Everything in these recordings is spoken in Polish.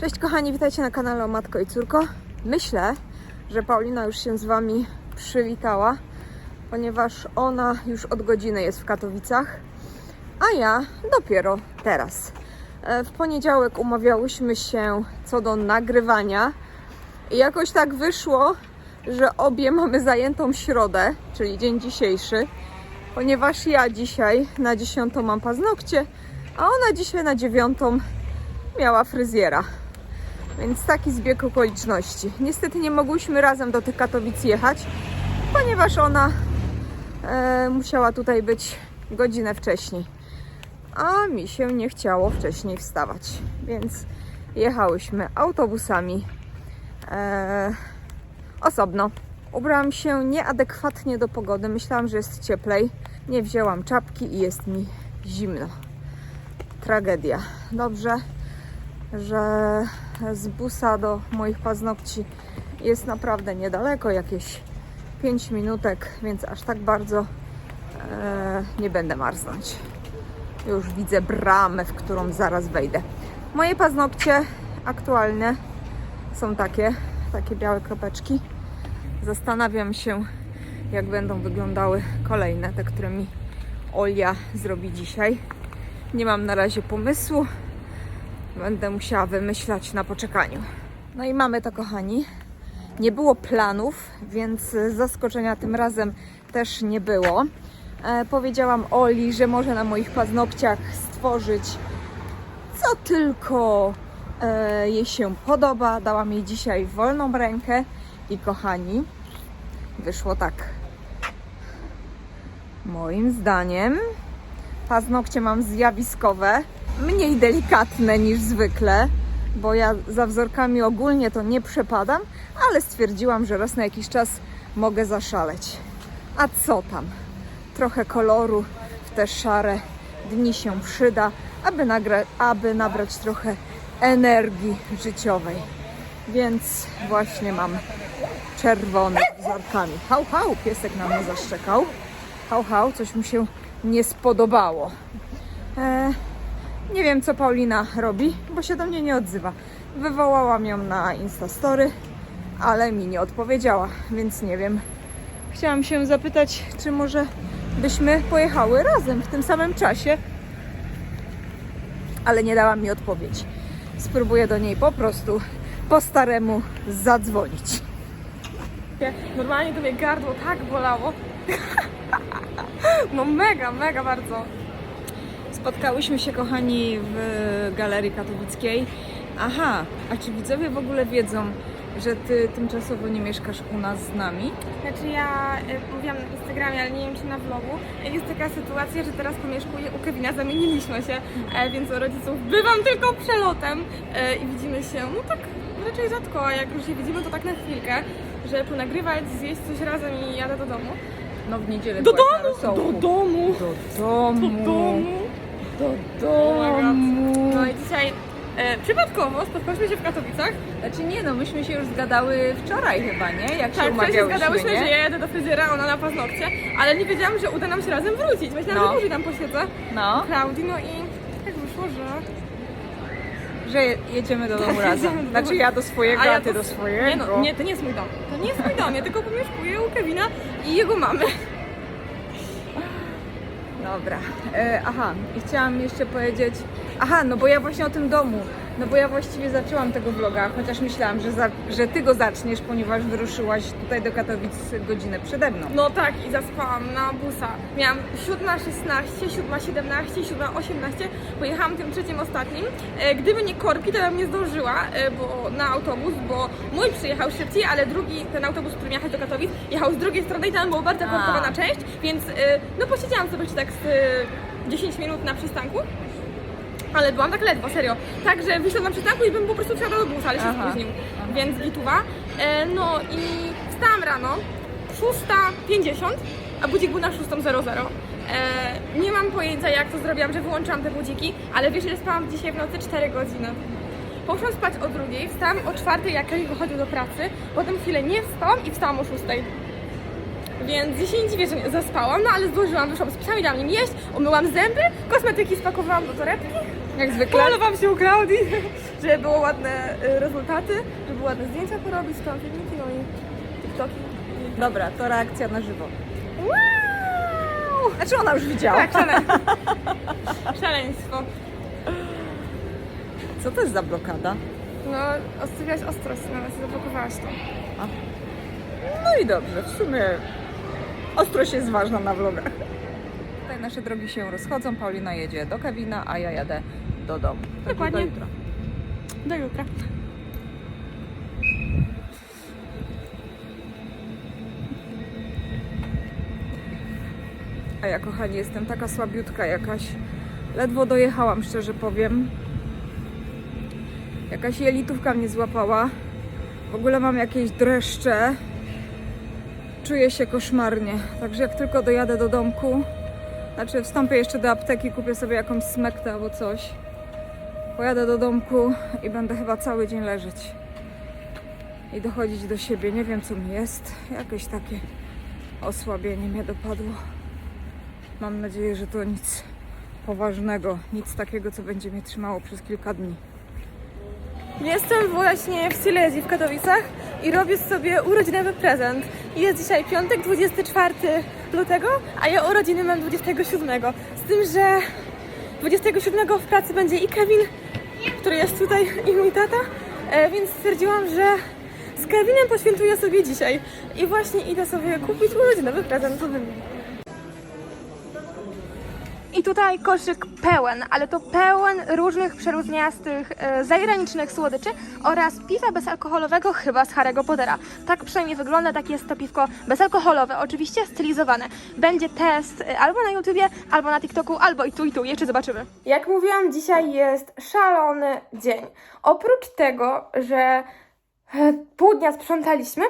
Cześć kochani, witajcie na kanale o Matko i Córko. Myślę, że Paulina już się z Wami przywitała, ponieważ ona już od godziny jest w Katowicach, a ja dopiero teraz. E, W poniedziałek umawiałyśmy się co do nagrywania i jakoś tak wyszło, że obie mamy zajętą środę, czyli dzień dzisiejszy, ponieważ ja dzisiaj na 10 mam paznokcie, a ona dzisiaj na 9 miała fryzjera. Więc taki zbieg okoliczności. Niestety nie mogłyśmy razem do tych Katowic jechać, ponieważ ona e, musiała tutaj być godzinę wcześniej. A mi się nie chciało wcześniej wstawać, więc jechałyśmy autobusami e, osobno. Ubrałam się nieadekwatnie do pogody. Myślałam, że jest cieplej. Nie wzięłam czapki i jest mi zimno. Tragedia. Dobrze, że z busa do moich paznokci jest naprawdę niedaleko, jakieś 5 minutek, więc aż tak bardzo e, nie będę marznąć. Już widzę bramę, w którą zaraz wejdę. Moje paznokcie aktualne są takie, takie białe kropeczki. Zastanawiam się, jak będą wyglądały kolejne, te, które mi Olia zrobi dzisiaj. Nie mam na razie pomysłu. Będę musiała wymyślać na poczekaniu. No i mamy to, kochani. Nie było planów, więc zaskoczenia tym razem też nie było. E, powiedziałam Oli, że może na moich paznokciach stworzyć co tylko e, jej się podoba. Dałam jej dzisiaj wolną rękę i kochani, wyszło tak. Moim zdaniem paznokcie mam zjawiskowe, mniej delikatne niż zwykle, bo ja za wzorkami ogólnie to nie przepadam, ale stwierdziłam, że raz na jakiś czas mogę zaszaleć. A co tam? Trochę koloru w te szare dni się przyda, aby, aby nabrać trochę energii życiowej. Więc właśnie mam czerwone z wzorkami. Hał, hał, piesek na mnie zaszczekał. Hał, hał, coś mu się nie spodobało. E, nie wiem, co Paulina robi, bo się do mnie nie odzywa. Wywołałam ją na Instastory, ale mi nie odpowiedziała, więc nie wiem. Chciałam się zapytać, czy może byśmy pojechały razem w tym samym czasie, ale nie dała mi odpowiedź. Spróbuję do niej po prostu po staremu zadzwonić. Normalnie to mnie gardło tak bolało. No mega, mega bardzo. Spotkałyśmy się, kochani, w Galerii Katowickiej. Aha, a czy widzowie w ogóle wiedzą, że ty tymczasowo nie mieszkasz u nas z nami? Znaczy ja y, mówiłam na Instagramie, ale nie wiem czy na vlogu. Jest taka sytuacja, że teraz pomieszkuję u Kevina, zamieniliśmy się, e, więc u rodziców bywam tylko przelotem e, i widzimy się, no tak raczej rzadko, a jak już się widzimy to tak na chwilkę, żeby ponagrywać, zjeść coś razem i jadę do domu. No w niedzielę Do byłaś na domu! rosołku. Do domu! Do domu! Do domu! Do domu! No i dzisiaj e, przypadkowo spotkałyśmy się w Katowicach. Znaczy nie no, myśmy się już zgadały wczoraj chyba, nie? Jak się Tak, wcześniej umawiałyśmy, zgadałyśmy, nie? że ja jadę do fryzjera, ona na paznokcie, ale nie wiedziałam, że uda nam się razem wrócić. Myślałam, No. że dłużej tam posiedzę. No, Klaudii, no i tak wyszło, że... że jedziemy do domu razem. do Znaczy domu. ja do swojego, a, ja ty do swojego. Nie, no, nie, to nie jest mój dom. To nie jest mój dom, ja tylko pomieszkuję u Kevina i jego mamy. Dobra. E, aha, i chciałam jeszcze powiedzieć. Aha, no bo ja właśnie o tym domu. No bo ja właściwie zaczęłam tego vloga, chociaż myślałam, że, za, że ty go zaczniesz, ponieważ wyruszyłaś tutaj do Katowic godzinę przede mną. No tak, i zaspałam na busa. Miałam 7.16, 7.17, 7.18, pojechałam tym trzecim ostatnim. E, Gdyby nie korki, to bym nie zdążyła e, bo, na autobus, bo mój przyjechał szybciej, ale drugi, ten autobus, który miał jechać do Katowic, jechał z drugiej strony i tam była bardzo korkowana część, więc e, no posiedziałam sobie tak z e, 10 minut na przystanku. Ale byłam tak ledwo, serio. Także wysiadłam na przystanku i bym po prostu wsiadła do busa, ale się Aha. spóźnił. Więc gituwa. E, no i wstałam rano, 6.50, a budzik był na 6.00. E, nie mam pojęcia jak to zrobiłam, że wyłączyłam te budziki, ale wiesz ile spałam dzisiaj w nocy? 4 godziny. Poszłam spać o drugiej, wstałam o czwartej, jak Kamil wychodził do pracy, potem chwilę nie wstałam i wstałam o 6. Więc dzisiaj nie dziwię, że zaspałam, no ale zdążyłam, wyszłam z psami, dałam im jeść, umyłam zęby, kosmetyki spakowałam do torebki, Jak zwykle. Polowałam się u Klaudii. żeby było ładne y, rezultaty, żeby ładne zdjęcia porobić, tam filmiki, no i TikToki. Dobra, to reakcja na żywo. Wow! Znaczy ona już widziała. Tak, szale... szaleństwo. Co to jest za blokada? No, odstawiałaś ostrość, nawet zablokowałaś to. No i dobrze, w sumie ostrość jest ważna na vlogach. Tutaj nasze drogi się rozchodzą. Paulina jedzie do Kevina, a ja jadę do domu. Także Dokładnie. Do jutra. Do jutra. A ja, kochani, jestem taka słabiutka jakaś. Ledwo dojechałam, szczerze powiem. Jakaś jelitówka mnie złapała. W ogóle mam jakieś dreszcze. Czuję się koszmarnie. Także jak tylko dojadę do domku, znaczy wstąpię jeszcze do apteki, kupię sobie jakąś smektę albo coś. Pojadę do domku i będę chyba cały dzień leżeć. I dochodzić do siebie. Nie wiem co mi jest. Jakieś takie osłabienie mnie dopadło. Mam nadzieję, że to nic poważnego, nic takiego, co będzie mnie trzymało przez kilka dni. Jestem właśnie w Silesii w Katowicach i robię sobie urodzinowy prezent. Jest dzisiaj piątek, 24 lutego, a ja urodziny mam 27. Z tym, że 27 w pracy będzie i Kevin, który jest tutaj, i mój tata, e, więc stwierdziłam, że z Kevinem poświętuję sobie dzisiaj. I właśnie idę sobie kupić urodzinowy prezent. I tutaj koszyk pełen, ale to pełen różnych przeróżniastych e, zagranicznych słodyczy oraz piwa bezalkoholowego chyba z Harry'ego Pottera. Tak przynajmniej wygląda, tak jest to piwko bezalkoholowe, oczywiście stylizowane. Będzie test e, albo na YouTubie, albo na TikToku, albo i tu i tu, jeszcze zobaczymy. Jak mówiłam, dzisiaj jest szalony dzień. Oprócz tego, że e, pół dnia sprzątaliśmy,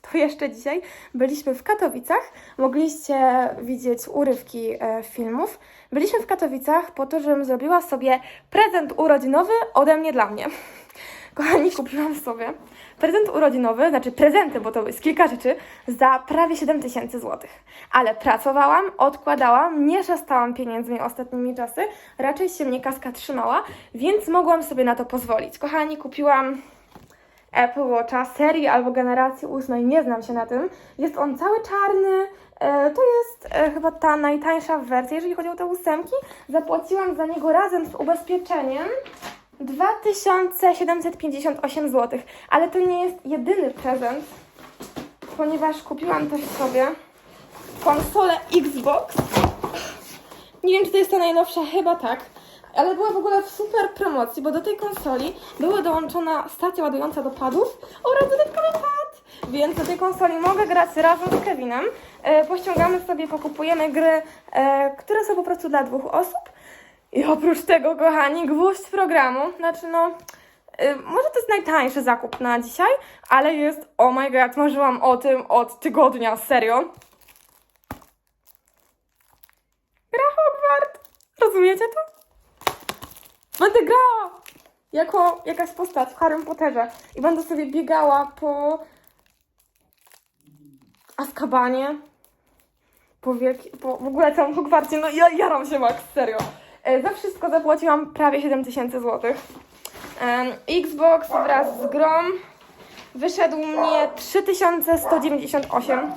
to jeszcze dzisiaj byliśmy w Katowicach. Mogliście widzieć urywki e, filmów. Byliśmy w Katowicach po to, żebym zrobiła sobie prezent urodzinowy ode mnie dla mnie. Kochani, kupiłam sobie prezent urodzinowy, znaczy prezenty, bo to jest kilka rzeczy, za prawie 7 tysięcy złotych. Ale pracowałam, odkładałam, nie szastałam pieniędzmi ostatnimi czasy, raczej się mnie kaska trzymała, więc mogłam sobie na to pozwolić. Kochani, kupiłam Apple Watcha serii albo generacji ósmej, nie znam się na tym. Jest on cały czarny. E, to jest e, chyba ta najtańsza wersja, jeżeli chodzi o te ósemki. Zapłaciłam za niego razem z ubezpieczeniem 2758 zł. Ale to nie jest jedyny prezent, ponieważ kupiłam też sobie konsolę Xbox. Nie wiem, czy to jest ta najnowsza, chyba tak. Ale była w ogóle w super promocji, bo do tej konsoli była dołączona stacja ładująca do padów oraz dodatkowy pad. Więc na tej konsoli mogę grać razem z Kevinem. E, pościągamy sobie, pokupujemy gry, e, które są po prostu dla dwóch osób. I oprócz tego, kochani, gwóźdź programu. Znaczy, no, e, może to jest najtańszy zakup na dzisiaj, ale jest, oh my god, marzyłam o tym od tygodnia, serio. Gra Hogwart. Rozumiecie to? Będę grała jako jakaś postać w Harrym Potterze i będę sobie biegała po Azkabanie, po, wielki, po w ogóle całym Hogwarcie, no ja jaram się Max, serio. E, za wszystko zapłaciłam prawie 7000 zł. Xbox wraz z grą wyszedł mnie 3198,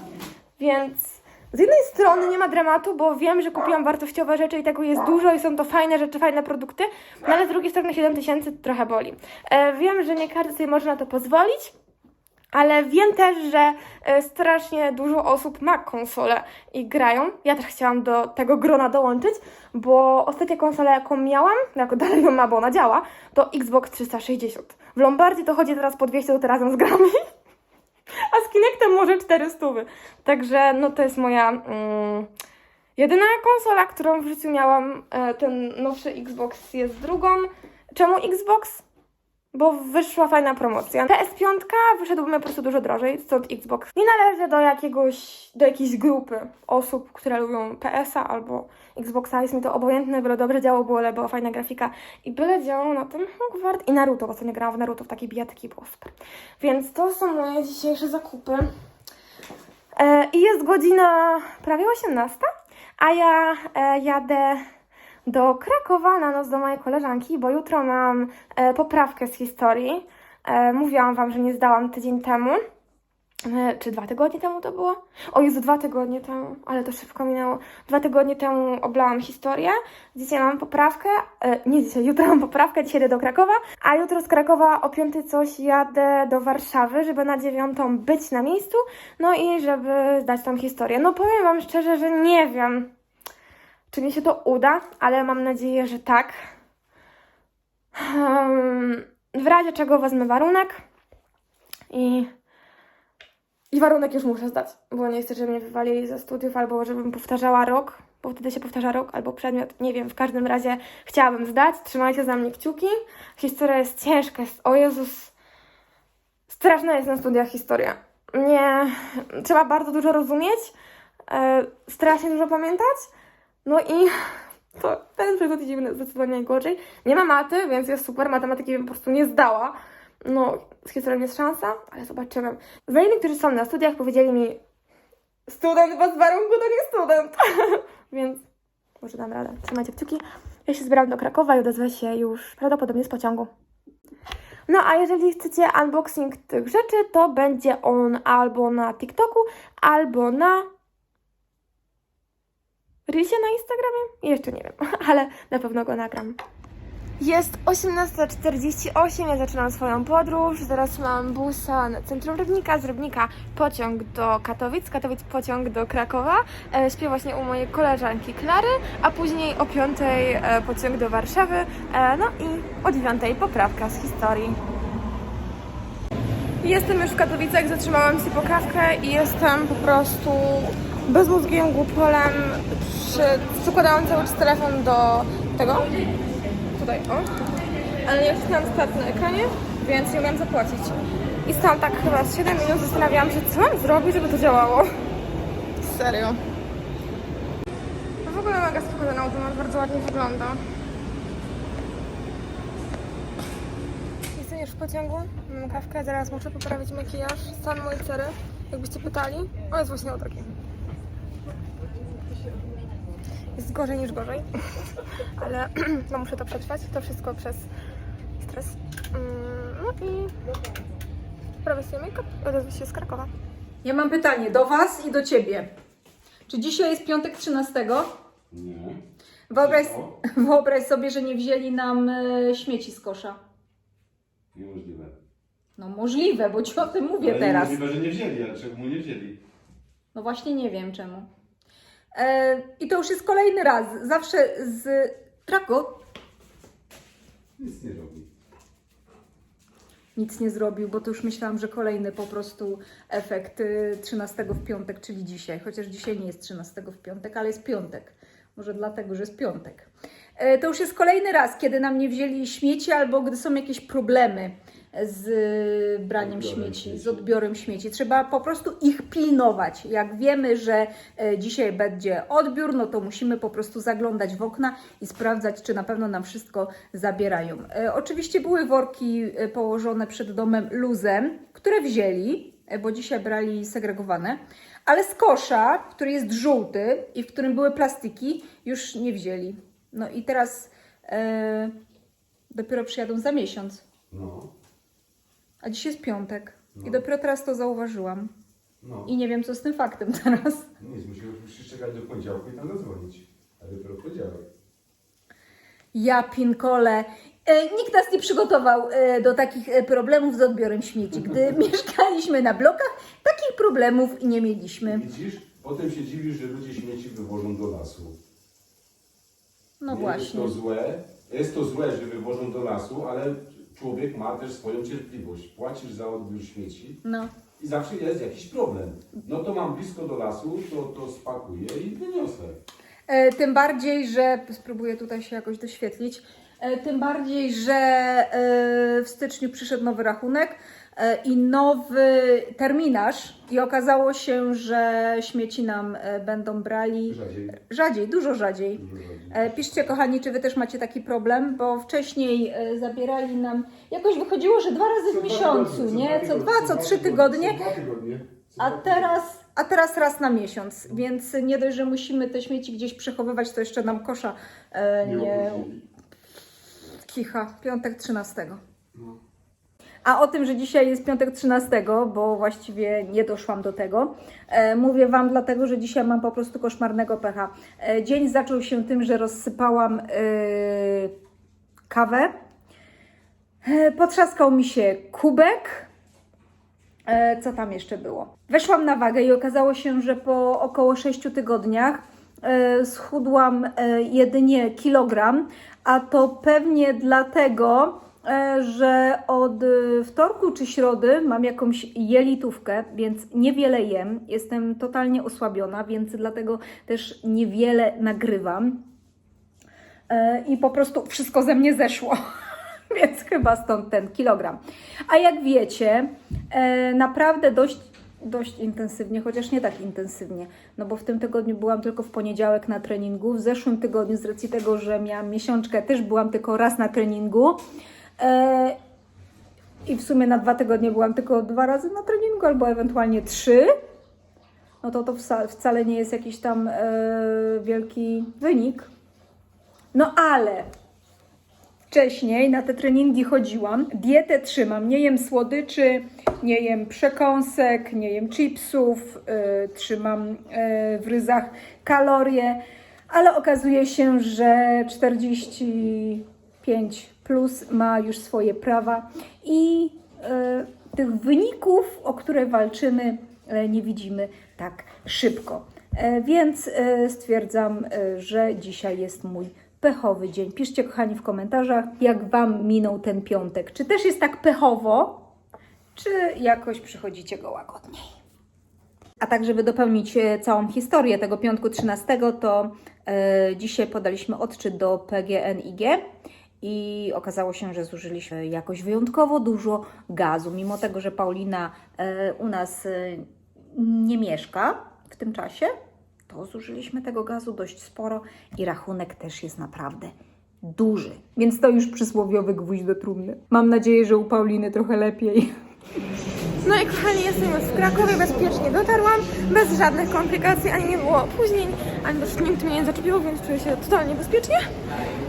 więc z jednej strony nie ma dramatu, bo wiem, że kupiłam wartościowe rzeczy i tego jest dużo i są to fajne rzeczy, fajne produkty, no ale z drugiej strony 7 tysięcy trochę boli. E, wiem, że nie każdy sobie może na to pozwolić, ale wiem też, że e, strasznie dużo osób ma konsolę i grają. Ja też chciałam do tego grona dołączyć, bo ostatnia konsola, jaką miałam, jako dalej ją ma, bo ona działa, to Xbox 360. W Lombardii to chodzi teraz po 200 zł razem z grami. A z Kinectem może 400. Także no to jest moja mm, jedyna konsola, którą w życiu miałam. E, ten nowszy Xbox jest drugą. Czemu Xbox? Bo wyszła fajna promocja. PS5 wyszedłby po prostu dużo drożej, stąd Xbox. Nie należy do jakiegoś, do jakiejś grupy osób, które lubią PS-a albo Xboxa. Jest mi to obojętne, byle dobrze działało, było, była fajna grafika i byle działało na tym Hogwart i Naruto, bo ostatnio grałam w Naruto w takiej bijatyki, było super. Więc to są moje dzisiejsze zakupy. E, I jest godzina prawie 18, a ja e, jadę do Krakowa na noc do mojej koleżanki, bo jutro mam e, poprawkę z historii. E, mówiłam Wam, że nie zdałam tydzień temu. E, czy dwa tygodnie temu to było? O Jezu, dwa tygodnie temu, ale to szybko minęło. Dwa tygodnie temu oblałam historię. Dzisiaj mam poprawkę. E, nie dzisiaj, jutro mam poprawkę, dzisiaj do Krakowa. A jutro z Krakowa o piątej coś jadę do Warszawy, żeby na dziewiątą być na miejscu. No i żeby zdać tą historię. No powiem Wam szczerze, że nie wiem, czy mi się to uda, ale mam nadzieję, że tak. W razie czego wezmę warunek i, i warunek już muszę zdać, bo nie chcę, żeby mnie wywalili ze studiów albo żebym powtarzała rok, bo wtedy się powtarza rok albo przedmiot, nie wiem, w każdym razie chciałabym zdać, trzymajcie za mnie kciuki. Historia jest ciężka, o Jezus, straszna jest na studiach historia. Nie, trzeba bardzo dużo rozumieć, e, strasznie dużo pamiętać, no i to ten przykład idzie zdecydowanie najgorzej. Nie ma maty, więc jest super. Matematyki po prostu nie zdała. No, z historią jest szansa, ale zobaczymy. Znajomi, którzy są na studiach, powiedzieli mi student bez warunku to nie student. więc może dam radę. Trzymajcie kciuki. Ja się zbieram do Krakowa i odezwę się już prawdopodobnie z pociągu. No a jeżeli chcecie unboxing tych rzeczy, to będzie on albo na TikToku, albo na Rysie na Instagramie? Jeszcze nie wiem, ale na pewno go nagram. Jest 18.48, ja zaczynam swoją podróż. Zaraz mam busa na centrum Rybnika, z Rybnika pociąg do Katowic, Katowic pociąg do Krakowa. E, śpię właśnie u mojej koleżanki Klary, a później o 5 e, pociąg do Warszawy, e, no i o 9 poprawka z historii. Jestem już w Katowicach, zatrzymałam się po kawkę i jestem po prostu bezmózgiem głupolem, przy, przykładałam cały czas telefon do tego, tutaj, o, ale ja wcisnęłam start na ekranie, więc nie umiem zapłacić. I stałam tak chyba z 7 minut, zastanawiałam się, co mam zrobić, żeby to działało. Serio. No w ogóle mega spoko ten automat, bardzo ładnie wygląda. Jestem już w pociągu, mam kawkę, zaraz muszę poprawić makijaż, stan mojej cery, jakbyście pytali. O, jest właśnie o taki. Jest gorzej niż gorzej, ale no muszę to przetrwać, to wszystko przez stres. Mm, No i poprawię sobie make-up, odezwę się z Krakowa. Ja mam pytanie do Was i do Ciebie. Czy dzisiaj jest piątek 13? Nie. Wyobraź, wyobraź sobie, że nie wzięli nam e, śmieci z kosza. Niemożliwe. No możliwe, bo Ci o tym mówię Ale teraz. Niemożliwe, że nie wzięli, ale czemu nie wzięli? No właśnie nie wiem czemu. E, I to już jest kolejny raz. Zawsze z Trako Nic nie robi. nic nie zrobił, bo to już myślałam, że kolejny po prostu efekt y, 13 w piątek, czyli dzisiaj. Chociaż dzisiaj nie jest 13 w piątek, ale jest piątek. Może dlatego, że jest piątek. E, To już jest kolejny raz, kiedy nam nie wzięli śmieci, albo gdy są jakieś problemy z braniem śmieci, śmieci. z odbiorem śmieci. Trzeba po prostu ich pilnować. Jak wiemy, że e, dzisiaj będzie odbiór, no to musimy po prostu zaglądać w okna i sprawdzać, czy na pewno nam wszystko zabierają. E, Oczywiście były worki e, położone przed domem luzem, które wzięli, bo dzisiaj brali segregowane, ale z kosza, który jest żółty i w którym były plastiki, już nie wzięli. No i teraz e, dopiero przyjadą za miesiąc. No, A dzisiaj jest piątek. I No. dopiero teraz to zauważyłam. no. I nie wiem, co z tym faktem teraz. Nic, musimy musisz czekać do poniedziałku i tam zadzwonić. A dopiero w poniedziałek. Ja pinkole. E, nikt nas nie przygotował e, do takich e, problemów z odbiorem śmieci. Gdy mieszkaliśmy na blokach, takich problemów nie mieliśmy. Widzisz? Potem się dziwisz, że ludzie śmieci wywożą do lasu. No Nie Jest właśnie. to złe, jest to złe, że wywożą do lasu, ale człowiek ma też swoją cierpliwość. Płacisz za odbiór śmieci No. i zawsze jest jakiś problem. No to mam blisko do lasu, to, to spakuję i wyniosę. E, tym bardziej, że spróbuję tutaj się jakoś doświetlić. E, tym bardziej, że e, w styczniu przyszedł nowy rachunek i nowy terminarz i okazało się, że śmieci nam e, będą brali Rzadziej. rzadziej, dużo rzadziej. Rzadziej. E, Piszcie, kochani, czy wy też macie taki problem, bo wcześniej e, zabierali nam, jakoś wychodziło, że dwa razy w miesiącu, nie? Co dwa, co trzy tygodnie, a teraz a teraz raz na miesiąc, więc nie dość, że musimy te śmieci gdzieś przechowywać, to jeszcze nam kosza e, Nie kicha. Piątek 13. A o tym, że dzisiaj jest piątek 13, bo właściwie nie doszłam do tego, e, mówię Wam dlatego, że dzisiaj mam po prostu koszmarnego pecha. E, dzień zaczął się tym, że rozsypałam e, kawę. Potrzaskał mi się kubek. Co tam jeszcze było? Weszłam na wagę i okazało się, że po około 6 tygodniach schudłam jedynie kilogram, a to pewnie dlatego, że od e, wtorku czy środy mam jakąś jelitówkę, więc niewiele jem. Jestem totalnie osłabiona, więc dlatego też niewiele nagrywam. E, I po prostu wszystko ze mnie zeszło. Więc chyba stąd ten kilogram. A jak wiecie, e, naprawdę dość, dość intensywnie, chociaż nie tak intensywnie, no bo w tym tygodniu byłam tylko w poniedziałek na treningu. W zeszłym tygodniu, z racji tego, że miałam miesiączkę, też byłam tylko raz na treningu. E, I w sumie na dwa tygodnie byłam tylko dwa razy na treningu, albo ewentualnie trzy. No to to wca- wcale nie jest jakiś tam e, wielki wynik. No ale wcześniej na te treningi chodziłam, dietę trzymam, nie jem słodyczy, nie jem przekąsek, nie jem chipsów, y, trzymam w ryzach kalorie, ale okazuje się, że 45 plus ma już swoje prawa i y, tych wyników, o które walczymy, y, nie widzimy tak szybko. E, Więc e, stwierdzam, e, że dzisiaj jest mój pechowy dzień. Piszcie, kochani, w komentarzach, jak Wam minął ten piątek. Czy też jest tak pechowo, czy jakoś przychodzicie go łagodniej? A tak, żeby dopełnić e, całą historię tego piątku 13, to e, dzisiaj podaliśmy odczyt do PGNiG i okazało się, że zużyliśmy jakoś wyjątkowo dużo gazu, mimo tego, że Paulina e, u nas e, nie mieszka w tym czasie, to zużyliśmy tego gazu dość sporo i rachunek też jest naprawdę duży. Więc to już przysłowiowy gwóźdź do trumny. Mam nadzieję, że u Pauliny trochę lepiej. No i kochani, jestem już w Krakowie, bezpiecznie dotarłam, bez żadnych komplikacji, ani nie było opóźnień, ani też nikt mnie nie zaczepił, więc czuję się totalnie bezpiecznie.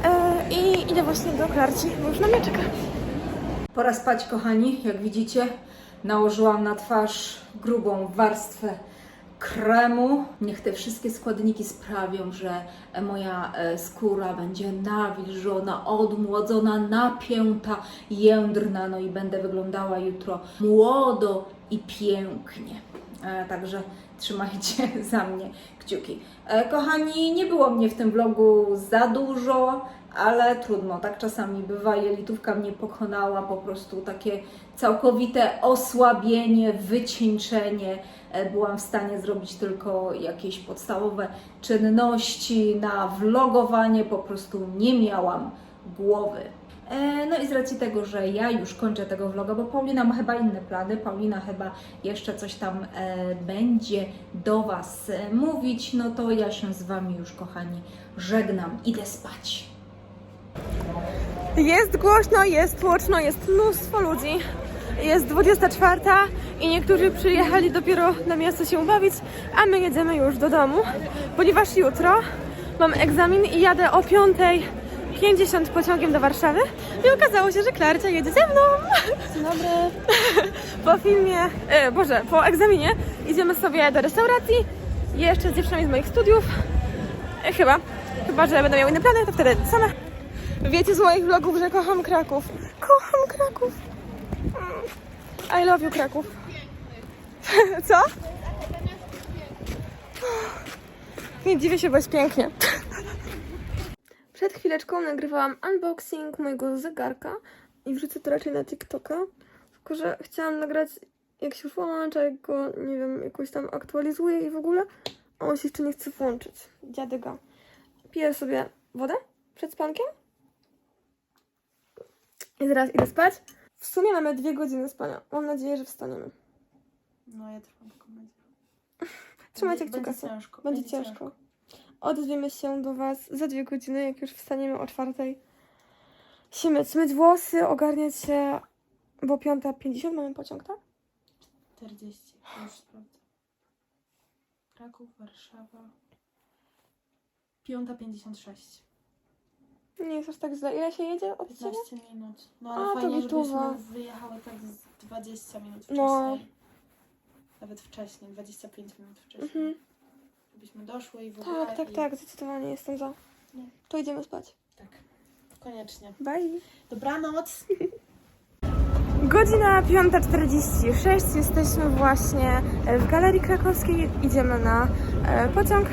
E, I idę właśnie do Klarci, już na mnie. Pora spać, kochani. Jak widzicie, nałożyłam na twarz grubą warstwę kremu. Niech te wszystkie składniki sprawią, że moja e, skóra będzie nawilżona, odmłodzona, napięta, jędrna, no i będę wyglądała jutro młodo i pięknie. E, Także trzymajcie za mnie kciuki. E, Kochani, nie było mnie w tym vlogu za dużo, ale trudno, tak czasami bywa. Jelitówka mnie pokonała, po prostu takie całkowite osłabienie, wycieńczenie. E, Byłam w stanie zrobić tylko jakieś podstawowe czynności na vlogowanie, po prostu nie miałam głowy. E, No i z racji tego, że ja już kończę tego vloga, bo Paulina ma chyba inne plany, Paulina chyba jeszcze coś tam e, będzie do Was mówić, no to ja się z Wami już, kochani, żegnam, idę spać. Jest głośno, jest tłoczno, jest mnóstwo ludzi. Jest 24 i niektórzy przyjechali dopiero na miasto się bawić, a my jedziemy już do domu, ponieważ jutro mam egzamin i jadę o 5.50 pociągiem do Warszawy i okazało się, że Klarcia jedzie ze mną. Dzień dobry. Po filmie, e, Boże, po egzaminie idziemy sobie do restauracji, jeszcze z dziewczynami z moich studiów. E, chyba, chyba, że będę miał inne plany, to wtedy same. Wiecie z moich vlogów, że kocham Kraków. Kocham Kraków. I love you Kraków. Co? Nie dziwię się, bo jest pięknie. Przed chwileczką nagrywałam unboxing mojego zegarka i wrzucę to raczej na TikToka. Tylko, że chciałam nagrać jak się włącza, jak go, nie wiem, jakoś tam aktualizuję i w ogóle. A on się jeszcze nie chce włączyć. Dziadyga. Piję sobie wodę przed spankiem. I zaraz idę spać. W sumie mamy dwie godziny spania. Mam nadzieję, że wstaniemy. No ja mam taką nadzieję. Trzymajcie Będzie- kciuka. Będzie ciężko. Będzie ciężko. Odezwiemy się do Was za dwie godziny, jak już wstaniemy o czwartej. Się myć, włosy, ogarniać się, bo piąta 50 mamy pociąg, tak? 40. Już sprawdzę. Kraków, Warszawa. 5.56. Nie jest aż tak źle. Ile się jedzie od ciebie? 15 minut. No A, ale to fajnie, gituwa. żebyśmy wyjechały tak z 20 minut wcześniej. No. Nawet wcześniej, 25 minut wcześniej. Mhm. Żebyśmy doszły i w ogóle. Tak, tak, i... tak, zdecydowanie jestem za. No. To idziemy spać. tak. Koniecznie. Bye. Dobranoc! Godzina 5.46, jesteśmy właśnie w Galerii Krakowskiej, idziemy na e, pociąg.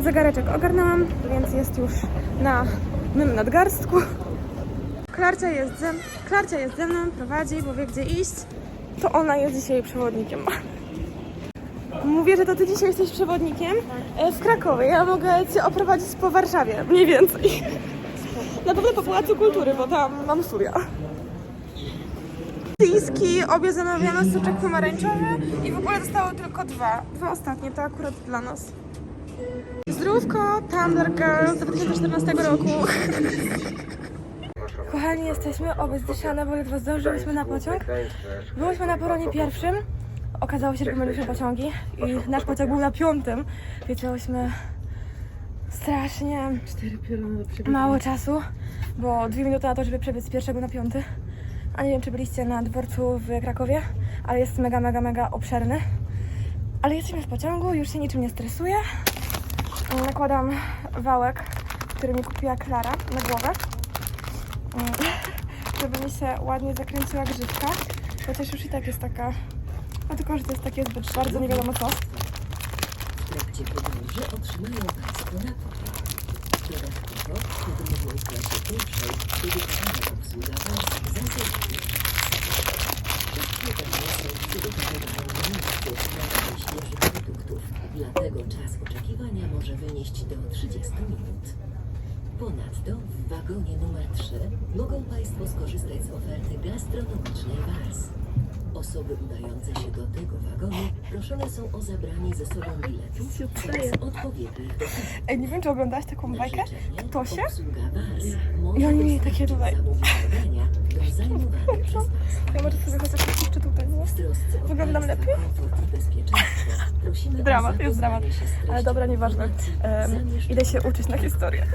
Zegareczek ogarnęłam, więc jest już na mym nadgarstku. Klarcia jest, ze, Klarcia jest ze mną, prowadzi, bo wie gdzie iść. To ona jest dzisiaj przewodnikiem. Mówię, że to ty dzisiaj jesteś przewodnikiem e, w Krakowie. Ja mogę cię oprowadzić po Warszawie, mniej więcej. Na pewno po Pałacu Kultury, bo tam mam studia. Liski, obie zamawiamy soczek pomarańczowy i w ogóle zostało tylko dwa. Dwa ostatnie, to akurat dla nas. Zdrówko, Tumblr Girl z 2014 roku. Kochani, jesteśmy obezdyszane, bo ledwo zdążyliśmy na pociąg. Byliśmy na peronie pierwszym. Okazało się, że pomyliśmy pociągi i nasz pociąg był na piątym. Więc miałyśmy strasznie mało czasu, bo dwie minuty na to, żeby przebiec z pierwszego na piąty. A nie wiem, czy byliście na dworcu w Krakowie, ale jest mega, mega, mega obszerny. Ale jesteśmy w pociągu, już się niczym nie stresuję. Nakładam wałek, który mi kupiła Klara na głowę, Mm, żeby mi się ładnie zakręciła grzywka. Chociaż już i tak jest taka... No tylko, że to jest takie zbyt bardzo nie wiadomo co. W trakcie podróży otrzymają Państwo pierwszej obsługa dlatego czas oczekiwania może wynieść do 30 minut. Ponadto w wagonie numer 3 mogą Państwo skorzystać z oferty gastronomicznej WARS. Osoby udające się do tego wagonu proszone są o zabranie ze sobą biletu oraz odpowiednich. Ej, nie wiem, czy oglądałaś taką bajkę? WARS może I oni mieli takie tutaj. Ja może sobie chociaż jeszcze tutaj, nie? Wyglądam lepiej? Dramat, jest dramat. Ale dobra, nieważne. zamieszczonych idę się uczyć na historię.